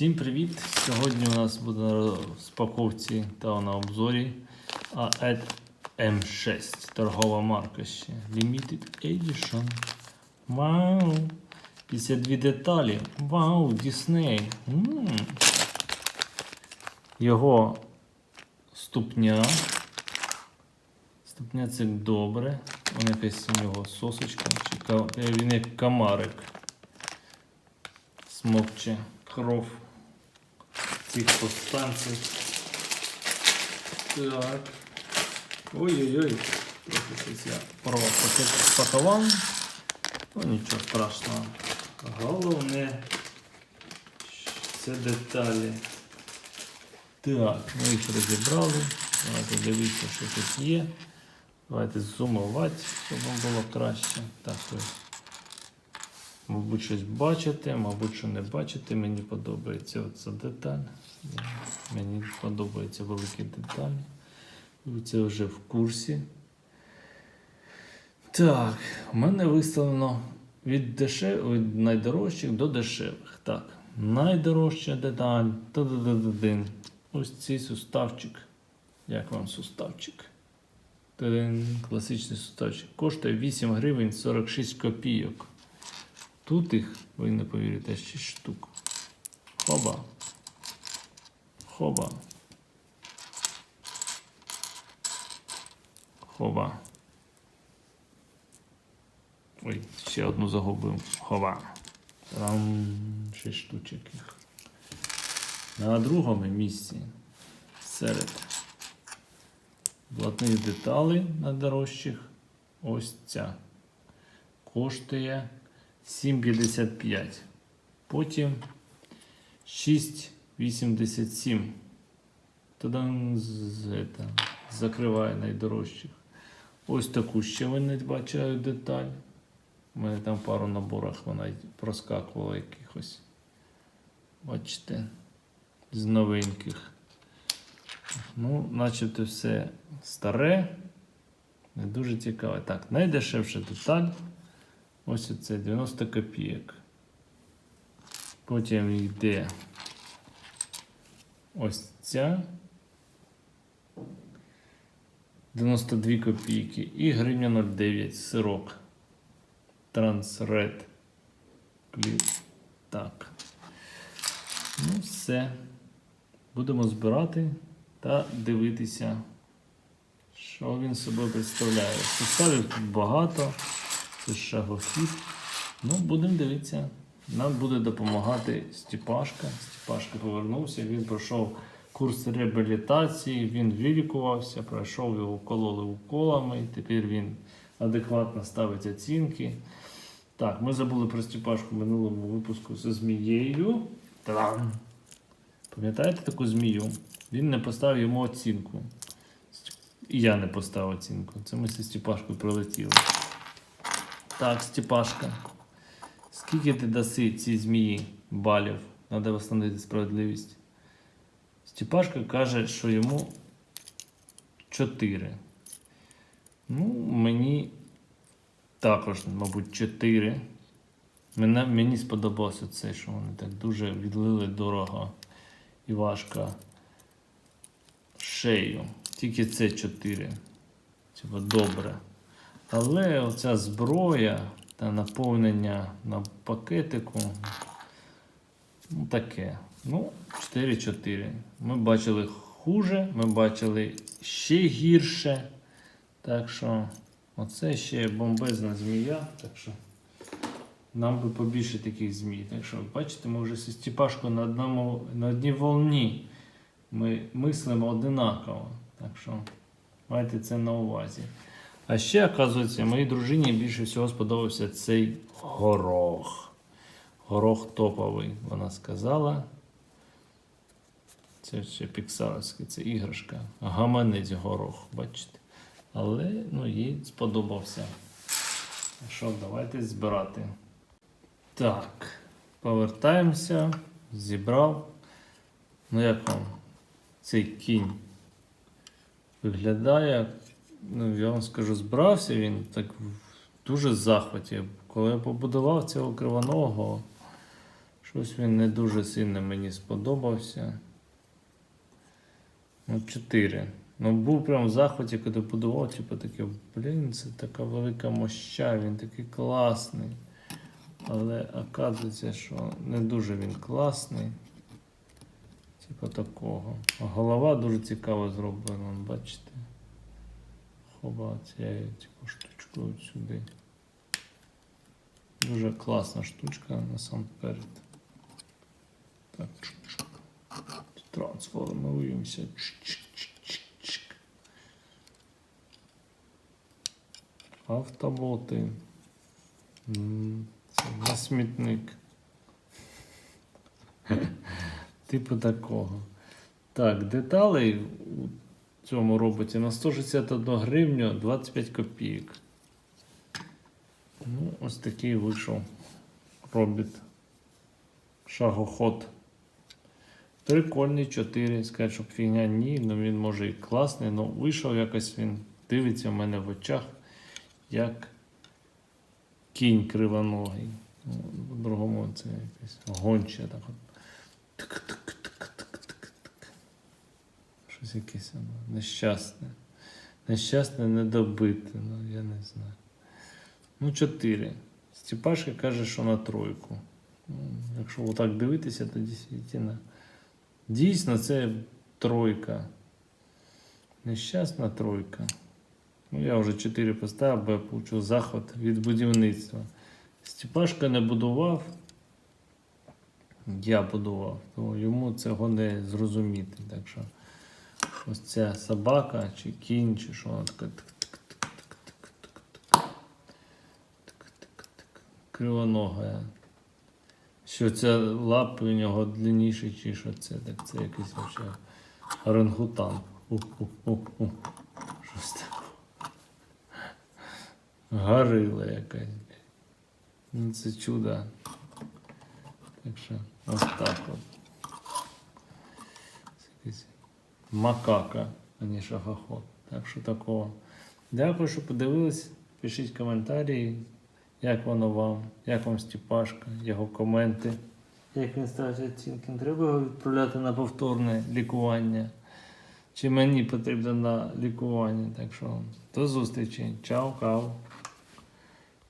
Всім привіт! Сьогодні у нас буде на розпаковці та на обзорі AED M6. Торгова марка ще. Limited Edition. Вау! 52 деталі. Вау. М. Його ступня. Ступня це добре. Вон якась у нього сосочка. Чи е, Він як комарик смокче кров цих повстанців. Так. Ой-ой-ой. Трохи щось я порвав. Ну нічого страшного. Головне це деталі. Так, ми їх розібрали. Давайте дивіться, що тут є. Давайте зумувати, щоб вам було краще. Так, ось. Мабуть, щось бачите, мабуть, що не бачите. Мені подобається оця деталь. Мені подобаються великі деталі. Це вже в курсі. Так, у мене виставлено від, дешев... від найдорожчих до дешевих. Так, найдорожча деталь. Та-да-да-да-дин. Ось цей суставчик. Як вам суставчик? Та-дин. Класичний суставчик. Коштує 8 гривень 46 копійок. Тут їх, ви не повірите, 6 штук. Хоба. Хоба. Хоба. Ой, ще одну загубив. Хоба. Там 6 штучок їх. На другому місці серед блатних деталей найдорожчих ось ця. Коштує 7,55. Потім 6,87. Тоді закриває найдорожчих. Ось таку ще ви не бачили деталь. У мене там пару наборах вона проскакувала якихось. Бачите, з новеньких. Ну, начебто все старе. Не дуже цікаве. Так, найдешевша деталь. Ось оце 90 копійок. Потім йде ось ця 92 копійки і гривня 09 сирок. Трансред. Так. Ну, все. Будемо збирати та дивитися, що він собою представляє. Суставів тут багато. Це шагохід. Ну, будемо дивитися. Нам буде допомагати Степашка. Степашка повернувся, він пройшов курс реабілітації, він вилікувався, пройшов його кололи уколами, тепер він адекватно ставить оцінки. Так, ми забули про Степашку в минулому випуску зі змією. Та-дам! Пам'ятаєте таку змію? Він не поставив йому оцінку. І я не поставив оцінку. Це ми зі Степашкою прилетіли. Так, Степашка. Скільки ти даси цій змії балів? Треба встановити справедливість. Степашка каже, що йому 4. Ну, мені також, мабуть, 4. Мене, мені сподобалося це, що вони так дуже відлили дорого і важко шею. Тільки це 4. Типа добре. Але оця зброя та наповнення на пакетику. Ну, таке. Ну, 4-4. Ми бачили хуже, ми бачили ще гірше. Так що, оце ще бомбезна змія. Так що нам би побільше таких змій. Так що, бачите, ми вже зі Степашкою на, одному, на одній волні. Ми мислимо одинаково. Так що майте це на увазі. А ще, оказується, моїй дружині більше всього сподобався цей горох. Горох топовий, вона сказала. Це ще піксаровський, це іграшка. Гаманець горох, бачите. Але ну, їй сподобався. Що, давайте збирати. Так, повертаємося, зібрав. Ну, як вам цей кінь виглядає? Ну, я вам скажу, збрався він так дуже захваті. Коли я побудував цього кривоногого, Щось він не дуже сильно мені сподобався. Ну, 4. Ну, був прям в захваті, коли будував, типу таке, блін, це така велика моща, він такий класний. Але оказується, що не дуже він класний. Типу такого. А голова дуже цікаво зроблена, бачите? Хоба цією типу, штучкою сюди. Дуже класна штучка насамперед. Так. Трансформуємося. Автоботи. Це на смітник. Типу такого. Так, деталей цьому роботі на 161 гривню 25 копійок. Ну, ось такий вийшов робіт. Шагоход. Прикольний 4. Сказати, щоб фігня ні, ну він може і класний, але вийшов якось він дивиться в мене в очах, як кінь кривоногий. Ну, По-другому це якесь гонче. Так от. Тик-тик-тик-тик-тик-тик. Щось якесь воно нещасне. Нещасне недобите, ну я не знаю. Ну, 4. Степашка каже, що на тройку. Ну, якщо отак дивитися, то дійсно. Дійсно, це тройка. Нещасна тройка. Ну, я вже 4 поставив, бо я получив захват від будівництва. Степашка не будував. Я будував, то йому цього не зрозуміти. Так що ось ця собака чи кінь, чи що вона така кривонога. Що це лапи у нього длинніші, чи що це? Так це якийсь вообще орангутан. Щось таке. Горила якась. Ну, це чудо. Так що ось так от. Це якийсь макака, а не шахоход. Так що такого. Дякую, що подивились. Пишіть коментарі, як воно вам, як вам Степашка, його коменти. Як він ставить оцінки, треба його відправляти на повторне лікування. Чи мені потрібно на лікування. Так що до зустрічі. Чао, кау.